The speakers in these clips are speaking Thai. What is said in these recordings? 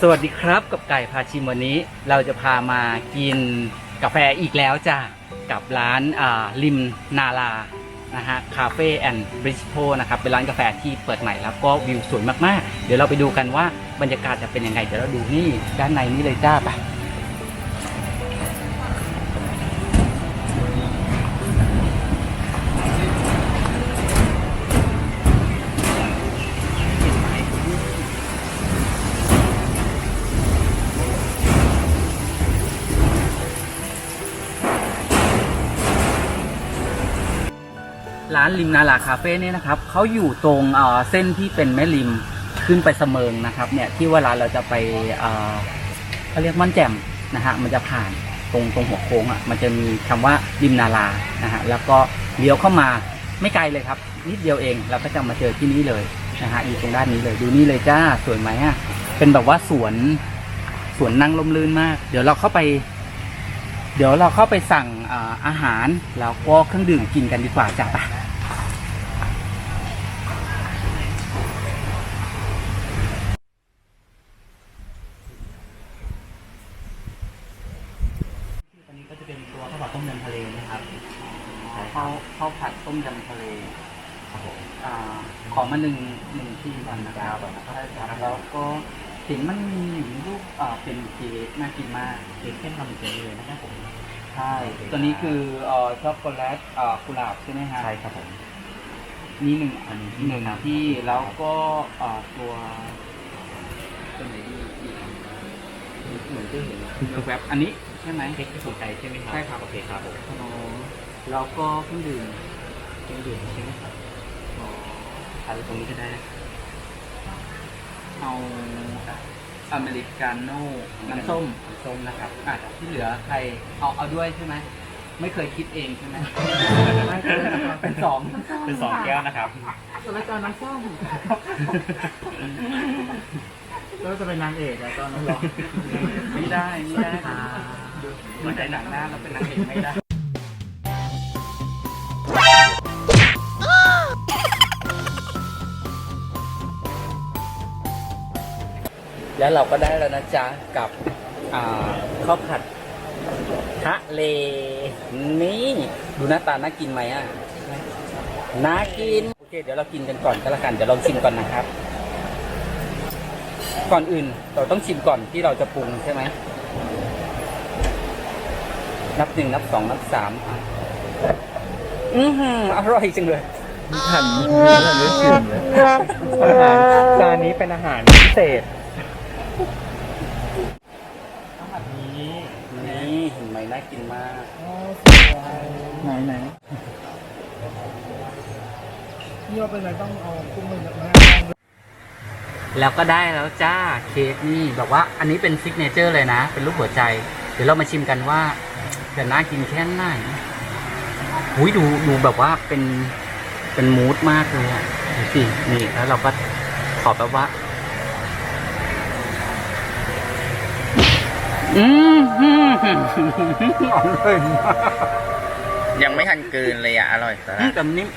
สวัสดีครับกับไก่พาชิมวันนี้ เราจะพามากินกาแฟอีกแล้วจ้ะกับร้านอ่าริมนาลานะฮะคาเฟ่แอนด์บริสโตนะครับเป็นร้านกาแฟที่เปิดใหม่แล้วก็วิวสวยมากๆ เดี๋ยวเราไปดูกันว่าบรรยากาศจะเป็นยังไงเดี๋ยวเราดูนี่ด้านในนี้เลยจ้าไป ร้านริมนาลาคาเฟ่เนี่ยนะครับเขาอยู่ตรงเส้นที่เป็นแม่ริมขึ้นไปเสมิงนะครับเนี่ยที่เวลาเราจะไปเขาเรียกม่นแจ่มนะฮะมันจะผ่านตรงตรงหัวโค้งอะมันจะมีคำว่าริมนาลานะฮะแล้วก็เลี้ยวเข้ามาไม่ไกลเลยครับ นิดเดียวเองเราก็จะมาเจอที่นี่เลยนะฮะอยู่ตรงด้านนี้เลยดูนี่เลยจ้าสวยไหมอะเป็นแบบว่าสวนสวนนั่งลมลื่นมาก เดี๋ยวเราเข้าไป เดี๋ยวเราเข้าไปสั่งอาหารแล้วก็เครื่องดื่มกินกันดีกว่าจ้ะไปนนี้ก็จะเป็นตัวข้าวผัดต้มยำทะเลนะครับข้าวข้าวผัดต้มยำทะเลครับผมอ่า ขอมาหนึ่งหนึ่งที่ก่อนนะครับใช่ครับแล้วก็เห็นมันมีรูปอ่าเป็นเค้กน่ากินมากเค้กเข้มทำเองเลยนะครับผมใช่ตัวนี้คือเอ่อช็อกโกแลตอ่ากุหลาบใช่ไหมฮะใช่ครับผมนี่หนึ่งอันที่หนึ่งครับที่แล้วก็อ่าตัวตัวไหนดีอีกเหมือนจะเห็นแวบๆอันนี้ใช่ไหมเค้กที่สนใจใช่ไหมครับใช่ครับโอเคครับผมอ๋อแล้วก็เครื่องดื่มเครื่องดื่มใช่ไหมครับอ๋อ ทานตรงนี้ก็ได้นะเอาอเมริกาโน่น้ำส้มน้ำส้มนะครับอะที่เหลือใครเอาเอาด้วยใช่ไหมไม่เคยคิดเองใช่ไหมเป็นสองเป็นสองแก้วนะครับแล้วตอนน้ำส้มก็จะเป็นนางเอกอะตอนนั้นหรอไม่ได้ไม่ได้ดูแต่หนังหน้าแล้วเป็นนางเอกไม่ได้ แล้วเราก็ได้แล้วนะจ๊ะ กับข้าวผัดทะเล นี่ ดูหน้าตาน่ากินไหมอะ น่ากิน โอเค เดี๋ยวเรากินกันก่อนก็แล้วกัน เดี๋ยวลองชิมก่อนนะครับ ก่อนอื่นเราต้องชิมก่อนที่เราจะปรุงใช่ไหม นับหนึ่งนับสองนับสามอือหืออร่อยจังเลยหันหันไม่ถึงเลยอาหารจานนี้เป็นอาหารพิเศษอาหารนี้ นี่เห็นไหมน่า กินมากไหนไหนนี่ว่าเป็นอะไรต้องเอากุ้งมันมาแล้วก็ได้แล้วจ้าเค้กนี่แบบว่าอันนี้เป็นซิกเนเจอร์เลยนะ เป็นรูปหัวใจ เดี๋ยวเรามาชิมกันว่าจะน่ากินแค่ไหนอุ้ยดูดูแบบว่าเป็นเป็นมูดมากเลยอะดูสินี่แล้วเราก็ขอแบบว่า อืมอืมอร่อยมากยังไม่ทันเกินเลยอะ อร่อยสาอืมแต่นิ่ม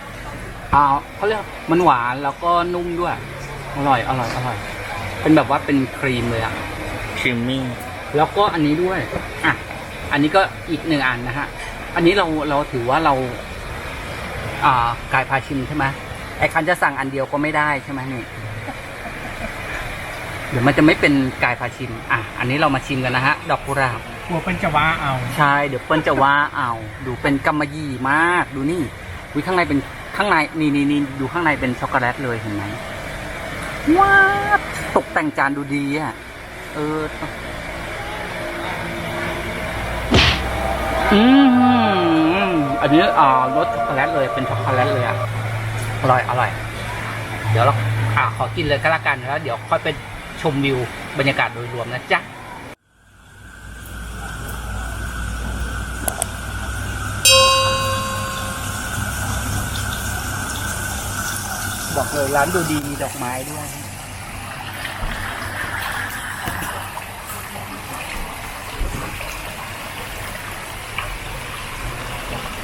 อ่าเขาเรียกมันหวานแล้วก็นุ่มด้วย อร่อย อร่อย อร่อย เป็นแบบว่าเป็นครีมเลยอะ ชิมมิ่งแล้วก็อันนี้ด้วย อะ อันนี้ก็อีกหนึ่งอันนะฮะ อันนี้เราเราถือว่าเรา อ่ากายพาชิมใช่ไหมไอ้คันจะสั่งอันเดียวก็ไม่ได้ใช่ไหมนี่ เดี๋ยวมันจะไม่เป็นกายพาชิมอะอันนี้เรามาชิมกันนะฮะ ดอกกุหลาบกลัวเป็นจะว่าเอา ใช่ เดี๋ยวเปิ้ลจะว่าเอา ดูเป็นกำมะหยี่มาก ดูนี่วิข้างในเป็นข้างในนี่นี่นี่ดูข้างในเป็นช็อกโกแลตเลยเห็นไหมว้าวตกแต่งจานดูดีอะ เออ อืมอันนี้อ่ารสช็อกโกแลตเลยเป็นช็อกโกแลตเลยอะ อร่อยอร่อย เดี๋ยวเราอ่าขอกินเลยก็แล้วกันแล้ว เดี๋ยวค่อยไป ชมวิวบรรยากาศโดยรวมนะจ๊ะบอกเลยร้านดูดีมีดอกไม้ด้วย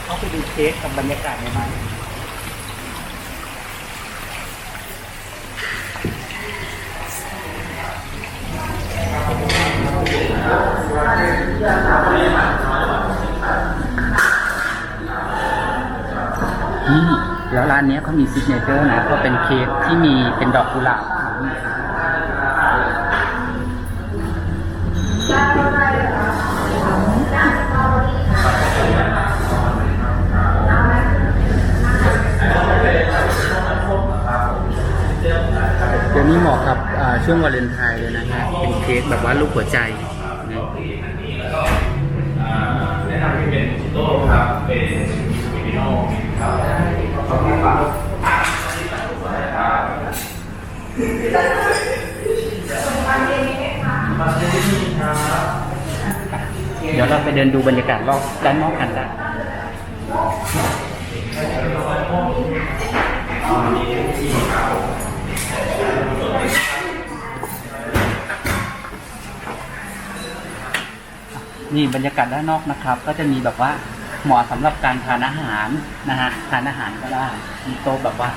เขาไปดูเค้กกับบรรยากาศในมัน นี่แล้วร้านนี้เขามีซิกเนเจอร์นะก็เป็นเค้กที่มีเป็นดอกกุหลาบ ดี๋ยวนี้เหมาะกับอ่าช่วงวาเลนไทน์เลยนะฮะ เป็นเค้กแบบว่าลูกหัวใจนะเดี๋ยวเราไปเดินดูบรรยากาศรอบด้านนอกกันได้ นี่บรรยากาศด้านนอกนะครับ ก็จะมีแบบว่าเหมาะสำหรับการทานอาหารนะฮะทานอาหารก็ได้มีโต๊ะแบบว่า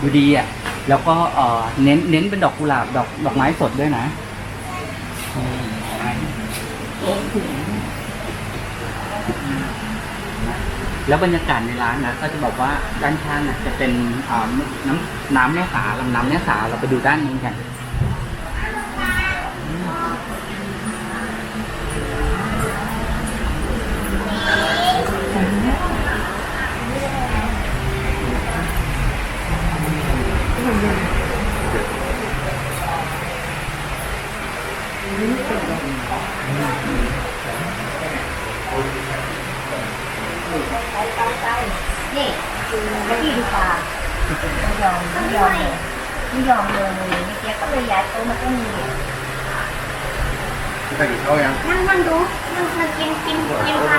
ดูดีอะแล้วก็เออเน้นเน้นเป็นดอกกุหลาบดอกดอกไม้สดด้วยนะแล้วบรรยากาศในร้านนะก็จะบอกว่าด้านข้างนะจะเป็นน้ำน้ำแม่สาลำน้ำแม่สาเราไปดูด้านนี้กัน นี่คือไม่ดีดีกว่าไม่ยอมไม่ยอมเลยไม่ยอมเลยเมื่อกี้ก็เลยย้ายโต๊ะมาตรงนี้ไปกินข้าวยังนั่งนั่งดูนั่งนั่งกินกินกินไป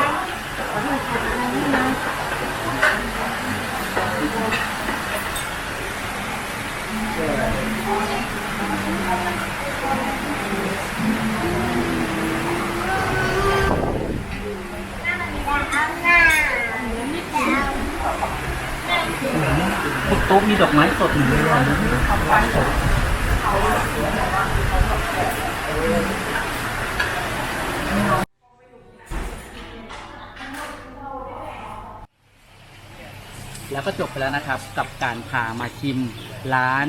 ขอโทษค่ะนั่งนั่ง ต๊ะมีดอกไม้สดหมดเลยนะแล้วก็จบไปแล้วนะครับกับการพามาชิมร้าน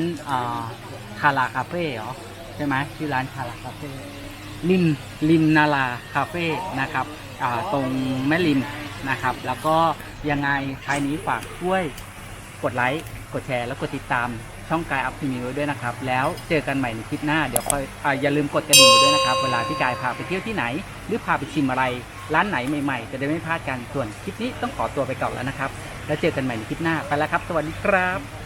คาราคาเฟ่เหรอใช่ไหมชื่อร้านคาราคาเฟ่ริมริมนาราคาเฟ่นะครับตรงแม่ริมนะครับ แล้วก็ยังไงท้ายนี้ฝากช่วยกดไลค์ กดแชร์แล้วกดติดตามช่องกายอัพทีมิวด้วยนะครับ แล้วเจอกันใหม่ในคลิปหน้า เดี๋ยวค่อยออย่าลืมกดกระดิ่งไว้ด้วยนะครับ เวลาที่กายพาไปเที่ยวที่ไหน หรือพาไปชิมอะไร ร้านไหนใหม่ๆ จะได้ไม่พลาดกันส่วนคลิปนี้ต้องขอตัวไปก่อนแล้วนะครับ แล้วเจอกันใหม่ในคลิปหน้าไปแล้วครับ สวัสดีครับ